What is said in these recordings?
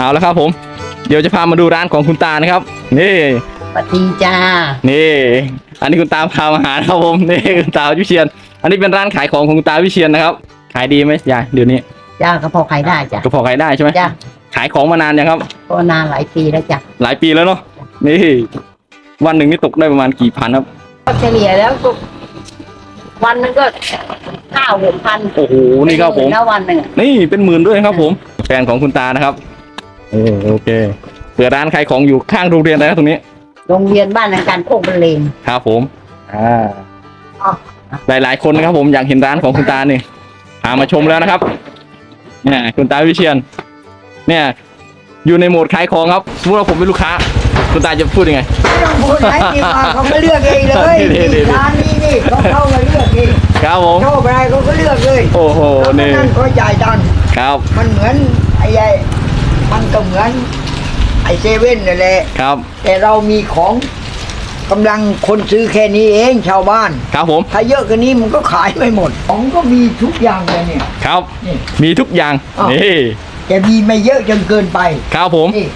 เอาแล้วครับผม เดี๋ยวจะพามาดูร้านของคุณตานะครับ นี่ปฏิจ้า นี่ อันนี้คุณตาพามาหานะครับผมนี่คุณตาวิเชียน อันนี้เป็นร้านขายของของคุณตาวิเชียนนะครับ ขายดีไหมยายเดี๋ยวนี้จ้าก็พอขายได้จ้ะก็พอขายได้ใช่ไหมจ้าขายของมานานยังครับก็นานหลายปีแล้วจ้ะหลายปีแล้วเนาะนี่ วันหนึ่งนี่ตกได้ประมาณกี่พันครับก็เฉลี่ยแล้วก็วันหนึงก็ห้าหกพันโอ้โหนี่ครับผมแล้ววันหนึ่งอะนี่เป็นหมื่นด้วยครับผม แฟนของคุณตานะครับ เออโอเคเปิดร้านขายของอยู่ข้างโรงเรียนอะไรนะตรงนี้ โรงเรียนบ้านอาการโคกบรรเลงครับผมอ่าอ๋อหลายๆคนนะครับผมอยากเห็นร้านของคุณตาเนี่ยพามาชมแล้วนะครับเนี่ยคุณตาวิเชียน เนี่ย อยู่ในโหมดขายของครับสมมติว่าผมเป็นลูกค้า คุณตาจะพูดยังไงไม่ต้องพูดไหนดีมาเขาก็เลือกเองเลยนี่นี่ร้านนี้นี่เขาเข้ามาเลือกเองครับผมชอบอะไรเขาก็เลือกเลย โอ้โหแล้วก็นี่นั่นก็จ่ายตังค์ครับ มันเหมือนไอ้ไอ้ มันก็เหมือนไอ้เซเว่นนั่นแหละครับ แต่เรามีของกำลังคนซื้อแค่นี้เองชาวบ้าน ครับผม ถ้าเยอะกว่านี้มันก็ขายไม่หมด ของก็มีทุกอย่างเลยเนี่ย ครับ นี่มีทุกอย่างอ้าว นี่แต่มีไม่เยอะจนเกินไปครับผม นี่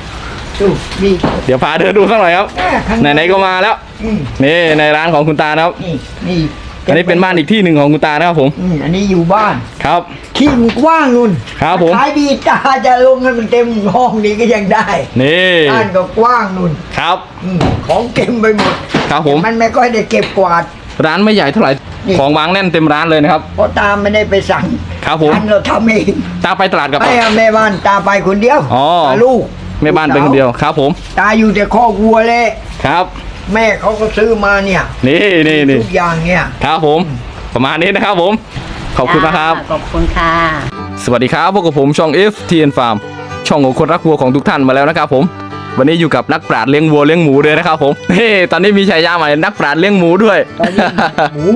ดูมีเดี๋ยวพาเดินดูสักหน่อยครับแม่ข้างไหนๆก็มาแล้ว อืมนี่ในร้านของคุณตานะครับ นี่นี่ อันนี้เป็นบ้านอีกที่หนึ่งของคุณตานะครับผมอืมอันนี้อยู่บ้าน ครับ ที่มันกว้างนู่นครับผม ขายดีตาจะลงให้มันเต็มห้องนี้ก็ยังได้นี่บ้านก็กว้างนู่นครับ อืมของเต็มไปหมดครับผม มันไม่ค่อยได้เก็บกวาด ร้านไม่ใหญ่เท่าไหร่นี่ ของวางแน่นเต็มร้านเลยนะครับ เพราะตามไม่ได้ไปสั่งครับผมท่านเราทำเองตาไปตลาดกับ ไม่เอาแม่บ้านตาไปคนเดียวอ๋อ ตาลูกแม่บ้านเป็นคนเดียวครับผม ตาอยู่แต่คอกวัวเลย ครับ แม่เขาก็ซื้อมาเนี่ยนี่นี่นี่ทุกอย่างเนี่ย ครับผม ประมาณนี้นะครับผม ขอบคุณนะครับจ้าขอบคุณค่ะ สวัสดีครับพวกกับผมช่อง FTN Farm ช่องของคนรักวัวของทุกท่านมาแล้วนะครับผมวันนี้อยู่กับนักปราชญ์เลี้ยงวัวเลี้ยงหมูด้วยนะครับผมเฮ้ตอนนี้มีฉายาใหม่นักปราชญ์เลี้ยงหมูด้วยตอนนี้หมู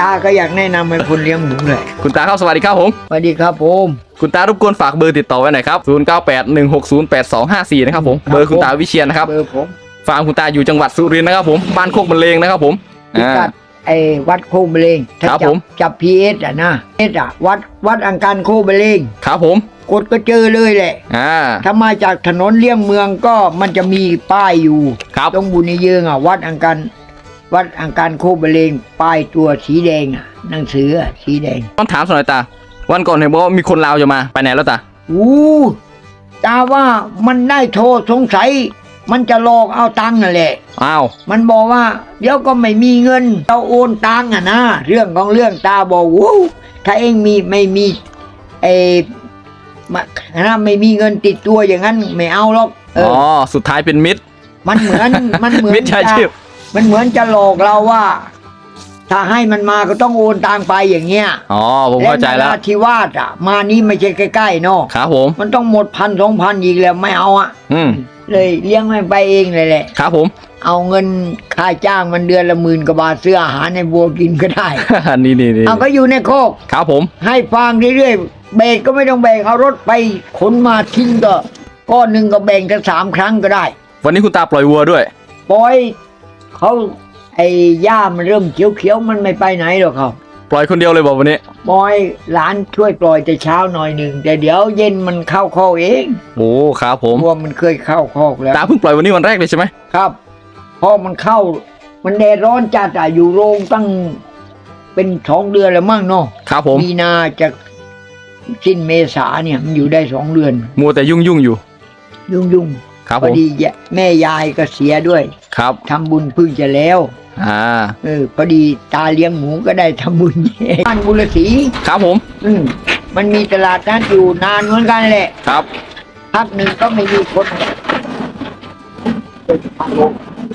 ตาก็อยากแนะนำให้คนเลี้ยงหมูเลยคุณตาครับสวัสดีครับผมสวัสดีครับผมคุณตารบกวนฝากเบอร์ติดต่อไว้หน่อยครับ 0981608254 นะครับผม เบอร์คุณตาวิเชียนนะครับ เบอร์ผม ฟาร์มคุณตาอยู่จังหวัดสุรินทร์นะครับผมบ้านโคกบรรเลงนะครับผมพิอ่า กัดไอ้วัดโคกเบเลงถ้าครับจัผม จับพีเอสอะนะเอสอะวัดวัดอังการโคกเบเลงครับผมกดก็เจอเลยแหละ อ่า ถ้ามาจากถนนเลี่ยงเมืองก็มันจะมีป้ายอยู่ครับ ตรงบุญเยืองอะ วัดอังการวัดอังการโคกเบเลงป้ายตัวสีแดงอะหนังสืออะสีแดงต้องถามสักหน่อยตา วันก่อนเห็นบอกว่ามีคนลาวจะมาไปไหนแล้วตา อู้ตาว่ามันได้โทษสงสัย มันจะหลอกเอาตังค์นั่นแหละ อ้าว มันบอกว่า เดี๋ยวก็ไม่มีเงินเราโอนตังค์อะนะ เรื่องของเรื่องตาบอกวู้ถ้าเองมีไม่มีไอ้มานะไม่มีเงินติดตัวอย่างนั้นไม่เอาหรอกเออ๋อ อสุดท้ายเป็นมิตรมันเหมือนมันเหมือนมิตรชาชีพจะมันเหมือนจะหลอกเราว่า ถ้าให้มันมาก็ต้องโอนตังไปอย่างเงี้ยอ๋อ ผมเข้าใจแล้วนราธิวาสอะมานี่ไม่ใช่ใกล้ๆเนาะครับผม มันต้องหมดพันสองพันอีกแล้วไม่เอาอะอืม เลยเลี้ยงมันไปเองเลยแหละ ครับผม เอาเงินค่าจ้างมันเดือนละหมื่นกว่าบาทซื้ออาหารในบัวกินก็ได้ นี่นี่นี่เอาก็อยู่ในโคก ครับผม ให้ฟางเรื่อยๆเบรกก็ไม่ต้องแบ่งเอารถไปขนมาทิ้งก็ก้อนหนึ่งก็แบ่งกันสามครั้งก็ได้วันนี้คุณตาปล่อยวัวด้วย ปล่อยเขาไอ้หญ้ามันเริ่มเขียวๆมันไม่ไปไหนหรอกครับ ปล่อยคนเดียวเลยบอกวันนี้ ปล่อยหลานช่วยปล่อยแต่เช้าหน่อยหนึ่งแต่เดี๋ยวเย็นมันเข้าคอกเองโอ้ครับผมวัวมันเคยเข้าคอกแล้วตาเพิ่งปล่อยวันนี้วันแรกเลยใช่ไหมครับพอมันเข้า มันแดดร้อนจัดอะอยู่โรงตั้งเป็นสองเดือนแล้วมั่งเนาะครับผมมีนาจะสิ้นเมษาเนี่ยมันอยู่ได้สองเดือน มัวแต่ยุ่งยุ่งๆอยู่ ยุ่งยุ่งครับพผอมดียะแม่ยายก็เสียด้วย ครับทำบุญเพึ่งจะแล้ว อ่า เออพอดีตาเลี้ยงหมูก็ได้ทำบุญบ้านบุรศรีครับผม อืมมันมีตลาดนั้นอยู่นานเหมือนกันแหละครับ พักหนึ่งก็ไม่มีคน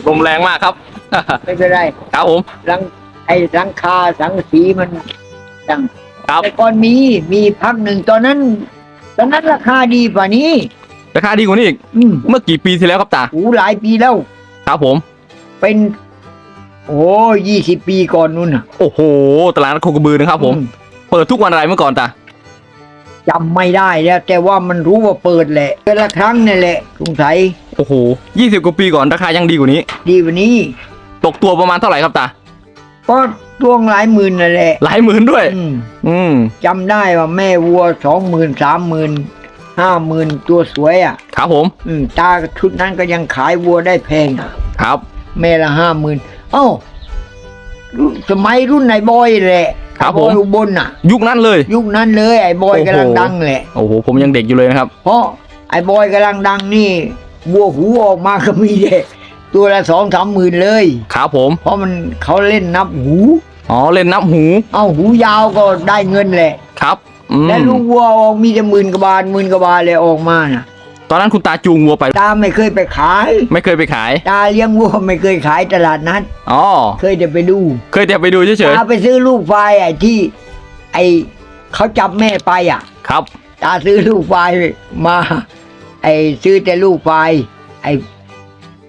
ลมแรงมากครับ ไม่เป็นไรครับผม หลังไอ้หลังคาสังกะสีมันดังครับ แต่ก่อนมีมีพักหนึ่งตอนนั้น ตอนนั้นราคาดีกว่านี้ ราคาดีกว่านี้อีก อืม เมื่อกี่ปีที่แล้วครับตา หูหลายปีแล้ว ครับผม เป็น โอ้ยี่สิบปีก่อนนู่นน่ะโอ้โห ตลาดนัดโคกระบือนะครับผมอืเปิดทุกวันอะไรเมื่อก่อนตา จำไม่ได้แล้ว แต่ว่ามันรู้ว่าเปิดแหละเดือนละครั้งนี่นแหละสงสัยโอ้โหยี่สิบกว่าปีก่อนราคายังดีกว่านี้ ดีกว่านี้ ตกตัวประมาณเท่าไหร่ครับตา ก็ตัวงหลายหมื่นนั่นแหละหลายหมื่นด้วย อืมอืม จำได้ว่าแม่วัวสองหมื่นสามหมื่นห้าหมื่นตัวสวยอะ ครับผม อืมตาชุดนั้นก็ยังขายวัวได้แพงอะครับ แม่ละห้าหมื่น เอ้ารุ่นสมัยรุ่นไหนบอยแหละครับบผอมยอุบลน่ะ ยุคนั้นเลย ยุคนั้นเลย ไอ้บอยโอ้โห กำลังดังแหละโอ้โหผมยังเด็กอยู่เลยนะครับ เพราะไอ้บอยกำลังดังนี่วัวหูออกมาก็มีเด็ตัวละสองสามหมื่นเลย ครับผม เพราะมันเขาเล่นนับหู อ๋อเล่นนับหู เอาหูยาวก็ได้เงินแหละ ครับอืมและลูกวัวออกมีแต่หมื่นกว่าบาทหมื่นกว่าบาทเลยออกมาน่ะ ตอนนั้นคุณตาจูงวัวไป ตาไม่เคยไปขาย ไม่เคยไปขาย ตาเลี้ยงวัวไม่เคยขายตลาดนัดอ๋อ เคยจะไปดู เคยแต่ไปดูเฉยตาไปซื้อลูกควายไอ้ที่ ไอ้เขาจับแม่ไปอะๆครับ ตาซื้อลูกควายมา ไอ้ซื้อแต่ลูกควายไอ้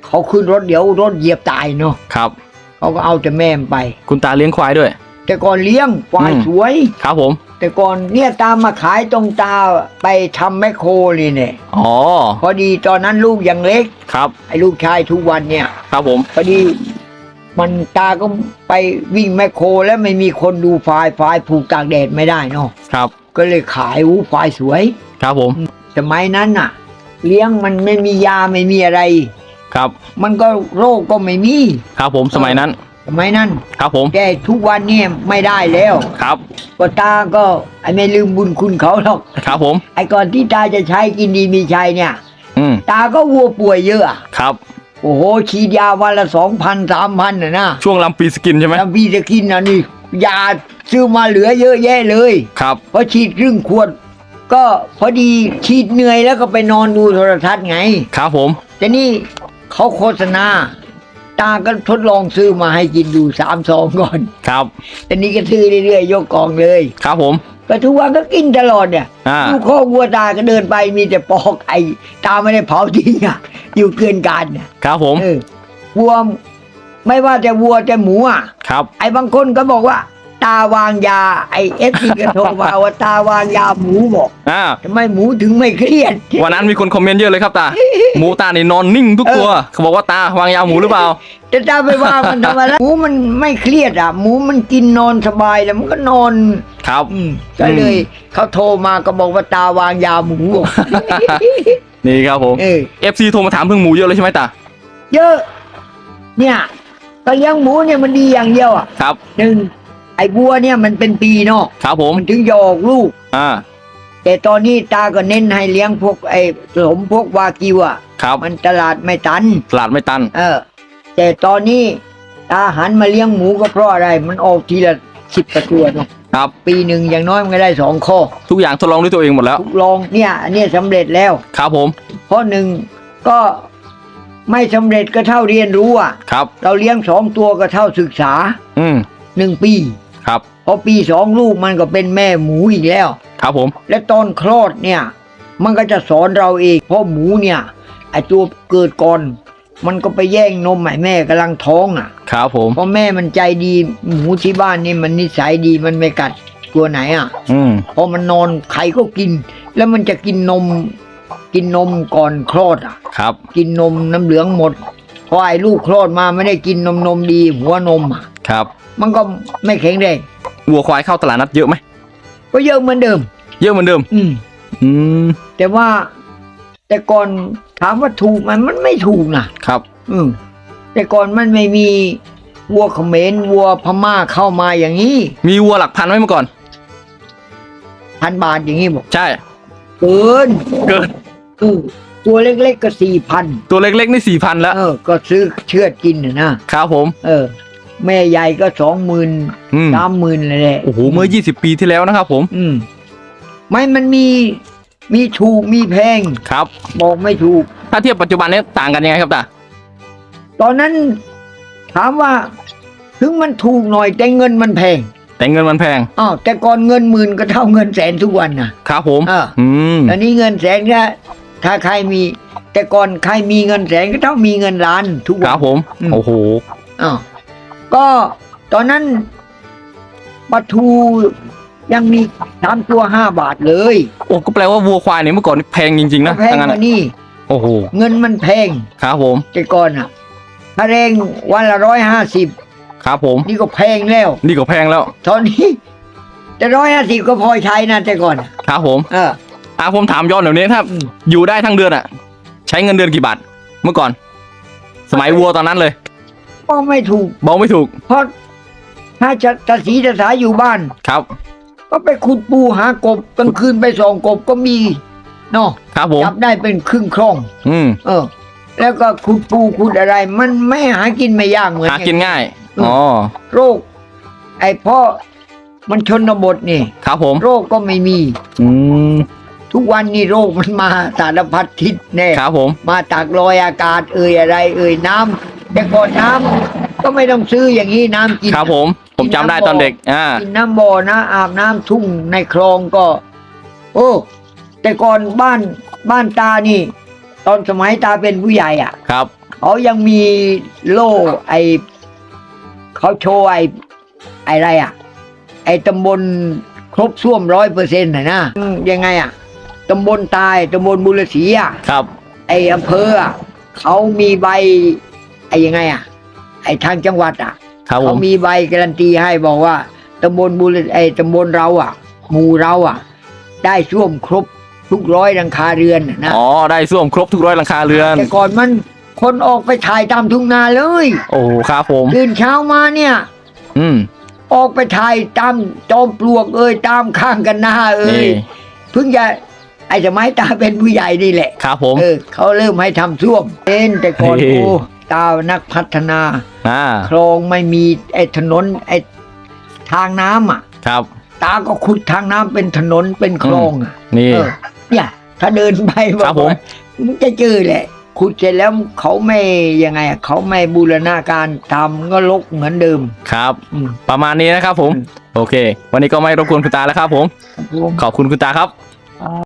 เขาขึ้นรถเดี๋ยวรถเหยียบตายเนาะ ครับ เขาก็เอาแต่แม่มนไป คุณตาเลี้ยงควายด้วย แต่ก่อนเลี้ยงควายอืมสวย ครับผม แต่ก่อนเนี่ยตามมาขายตรงตาไปทำแมคโครนี่เนี่ย อ๋อ พอดีตอนนั้นลูกยังเล็ก ครับไอ้ลูกชายทุกวันเนี่ย ครับผม พอดีมันตาก็ไปวิ่งแมคโครแล้วไม่มีคนดูควายควายผูกตากแดดไม่ได้เนาะครับ ก็เลยขายอู้ควายสวย ครับผม สมัยนั้นน่ะ เลี้ยงมันไม่มียาไม่มีอะไร ครับ มันก็โรคก็ไม่มี ครับผมสมัยนั้น สมัยนั้นครับผมแต่ทุกวันเนี่ยไม่ได้แล้วครับก็ตาก็ไอ้ไม่ลืมบุญคุณเขาหรอกครับผม ไอ้ก่อนที่ตาจะใช้กินดีมีชัยเนี่ยอืมตาก็วัวป่วยเยอะอะครับโอ้โหฉีดยาวันละสองพันสามพันนะนะช่วงลำปีสกินใช่ไหมแล้วพี่จะกินนะนี่ยาซื้อมาเหลือเยอะแยะเลยครับพอฉีดครึ่งขวด ก็พอดีฉีดเหนื่อยแล้วก็ไปนอนดูโทรทัศน์ไง ครับผม แต่นี่เขาโฆษณา ตาก็ทดลองซื้อมาให้กินดูสามซองก่อนครับแต่นี่ก็ซื้อเรื่อยๆยกกองเลย ครับผม ก็ทุกวันก็กินตลอดเนี่ยอ่าลูกข้อวัวตาก็เดินไปมีแต่ปอกไอตาไม่ได้เผาทิ้งอะอยู่เกินการเนี่ยครับผมเออวัวไม่ว่าแต่วัวแต่หมูอะ ครับไอ้บางคนก็บอกว่า ตาวางยา ไอ้เอฟซีก็โทรมาว่าตาวางยาหมูบอกอ่าทำไมหมูถึงไม่เครียด วันนั้นมีคนคอมเมนต์เยอะเลยครับตา หมูตานี่นอนนิ่งทุกตัว เขาบอกว่าตาวางยาหมูหรือเปล่า แต่ตาไปว่ามันทำไมล่ะหมูมันไม่เครียดอะ หมูมันกินนอนสบายแล้วมันก็นอน ครับอืมก็เลยเขาโทรมาก็บอกว่าตาวางยาหมูบอกนี่ครับผมเออ FC โทรมาถามเรื่องหมูเยอะเลยใช่ไหมตา เยอะ เนี่ยก็เลี้ยงหมูเนี่ยมันดีอย่างเดียวอะ ครับหนึ่ง ไอ้บัวเนี่ยมันเป็นปีเนาะครับผมมันถึงจะออกลูก อ่า แต่ตอนนี้ตาก็เน้นให้เลี้ยงพวกไอ้ผสมพวกวากิวอะครับ มันตลาดไม่ตัน ตลาดไม่ตัน เออ แต่ตอนนี้ตาหันมาเลี้ยงหมูก็เพราะอะไร มันออกทีละสิบกว่าตัวเนาะครับ ปีหนึ่งอย่างน้อยมันก็ได้สองข้อทุกอย่างทดลองด้วยตัวเองหมดแล้วทุกลองเนี่ยอันเนี้ยสำเร็จแล้ว ครับผมเพราะหนึ่งก็ไม่สำเร็จก็เท่าเรียนรู้อะ ครับ เราเลี้ยงสองตัวก็เท่าศึกษาอืมหนึ่งปี ครับพอปีสองลูกมันก็เป็นแม่หมูอีกแล้ว ครับผม และตอนคลอดเนี่ย มันก็จะสอนเราเองเพราะหมูเนี่ยไอตัวเกิดก่อนมันก็ไปแย่งนมไอแม่กำลังท้องอะ ครับผม เพราะแม่มันใจดีหมูที่บ้านนี่มันนิสัยดีมันไม่กัดตัวไหนอะ อืมพอมันนอนใครก็กิน แล้วมันจะกินนม กินนมก่อนคลอดอะ ครับ กินนมน้ำเหลืองหมดพอไอ้ลูกคลอดมาไม่ได้กินนมนมดี หัวนมอะ ครับ มันก็ไม่แข็งแรงวัวควายเข้าตลาดนัดเยอะไหมก็เยอะเหมือนเดิม เยอะเหมือนเดิม อืม อืม แต่ว่า แต่ก่อนถามว่าถูกไหมันมันไม่ถูกนะครับ อืม แต่ก่อนมันไม่มีวัวเขมรวัวพม่าเข้ามาอย่างนี้ มีวัวหลักพันไหมเมื่อก่อน พันบาทอย่างนี้บอกใช่ เกินเกิน เออตัวเล็กๆก็สี่พันตัวเล็กๆนี่สี่พันแล้ว เออ ก็ซื้อเชือดกินน่ะนะครับผม เออ แม่ใหญ่ก็สองหมื่นอืมสามหมื่นเลยแหละโอ้โหเมื่อ 20 ปีที่แล้วนะครับผมอืมไม่มันมีมีถูกมีแพง ครับ บอกไม่ถูก ถ้าเทียบปัจจุบันนี้ต่างกันยังไงครับตาตอนนั้นถามว่า ถึงมันถูกหน่อยแต่เงินมันแพงแต่เงินมันแพงอ้าวแต่ก่อนเงินหมื่นก็เท่าเงินแสนทุกวันนะครับผม อ่า อืมตอนนี้เงินแสนก็ถ้าใครมี แต่ก่อนใครมีเงินแสนก็เท่ามีเงินล้านทุกควัรันบผมอืมโอ้โห อ้าว ก็ตอนนั้นปลาทูยังมีสามตัวห้าบาทเลยโอ้ก็แปลว่าวัวควายเนี่ยเมื่อก่อนนี่แพงจริงๆนะแพงถ้างั้นกอะว่านี่โอ้โหเงินมันแพงครับผมแต่ก่อนอะค่าแรงวันละร้อยห้าสิบครับผม นี่ก็แพงแล้ว นี่ก็แพงแล้ว ตอนนี้แต่ร้อยห้าสิบก็พอใช้นะแต่ก่อนครับผม เอออะผมถามย้อนเดี๋ยวนี้ถ้าอืมอยู่ได้ทั้งเดือนอะใช้เงินเดือนกี่บาทเมื่อก่อน สมัยวัวตอนนั้นเลย ก็ไม่ถูกบอกไม่ถูกเพราะถ้าจะตาสีตาสาอยู่บ้าน ครับ ก็ไปขุดปูหากบกลางคืนไปส่องกบก็มีเนาะครับผมจับได้เป็นครึ่งคร่อง อืมเออ แล้วก็ขุดปูขุดอะไร มันไม่หากินไม่ยากเหมือนหากินง่ายอืมอ๋อโรค ไอ้พ่อมันชนบทนี่ครับผม โรคก็ไม่มี อืมทุกวันนี้โรคมันมาสารพัดทิศแน่ครับผม มาจากลอยอากาศเอ่ยอะไร เอ่ยน้ำ แต่ก่อนน้ำก็ไม่ต้องซื้ออย่างนี้น้ำกินครับผม ผมจำได้ตอนเด็กอ่ากินน้ำบ่อนะอาบน้ำทุ่งในคลองก็ โอ้ แต่ก่อนบ้านบ้านตานี่ ตอนสมัยตาเป็นผู้ใหญ่อะ ครับ เขายังมีโล่ไอเขาโชว์ไอไออะไรอะ ไอตำบลครบส้วมร้อยเปอร์เซ็นต์นะนะอืมยังไงอะตำบลตายตำบลบุรศรีอะ ครับ ไออำเภออะเขามีใบ ไอยังไงอะ ไอทางจังหวัดอะครับผเขามมีใบการันตีให้บอกว่าตำบลบุรไอตำบลเราอะหมู่เราอะ ได้ส้วมครบทุกร้อยหลังคาเรือนน่ะนะอ๋อได้ส้วมครบทุกร้อยหลังคาเรือน แต่ก่อนมันคนออกไปถ่ายตามทุ่งนาเลยโอ้ครับผม ตื่นเช้ามาเนี่ย อืมออกไปถ่ายตามจอมปลวกเอ้ยตามข้างกันหน้าเอ้ยนี่เพิ่งจะไอ้สมัยตาเป็นผู้ใหญ่นี่แหละ ครับผม เออเขาเริ่มให้ทำส้วมเอ็นแต่ก่อนเฮ้โอ้ ตานักพัฒนาอ่าคลองไม่มีไอ้ถนนไอ้ทางน้ำอะ ครับ ตาก็ขุดทางน้ำเป็นถนนเป็นคลองอะนี่ เออเนี่ย ถ้าเดินไปครับผมว่ามันจะเจอแหละขุดเสร็จแล้วเขาไม่ยังไงอะเขาไม่บูรณาการทำก็ลกเหมือนเดิมครับ อืมประมาณนี้นะครับผมอืมโอเค วันนี้ก็ไม่รบกวนคุณตาแล้วครับผม ครับผม ขอบคุณคุณตาครับอ่า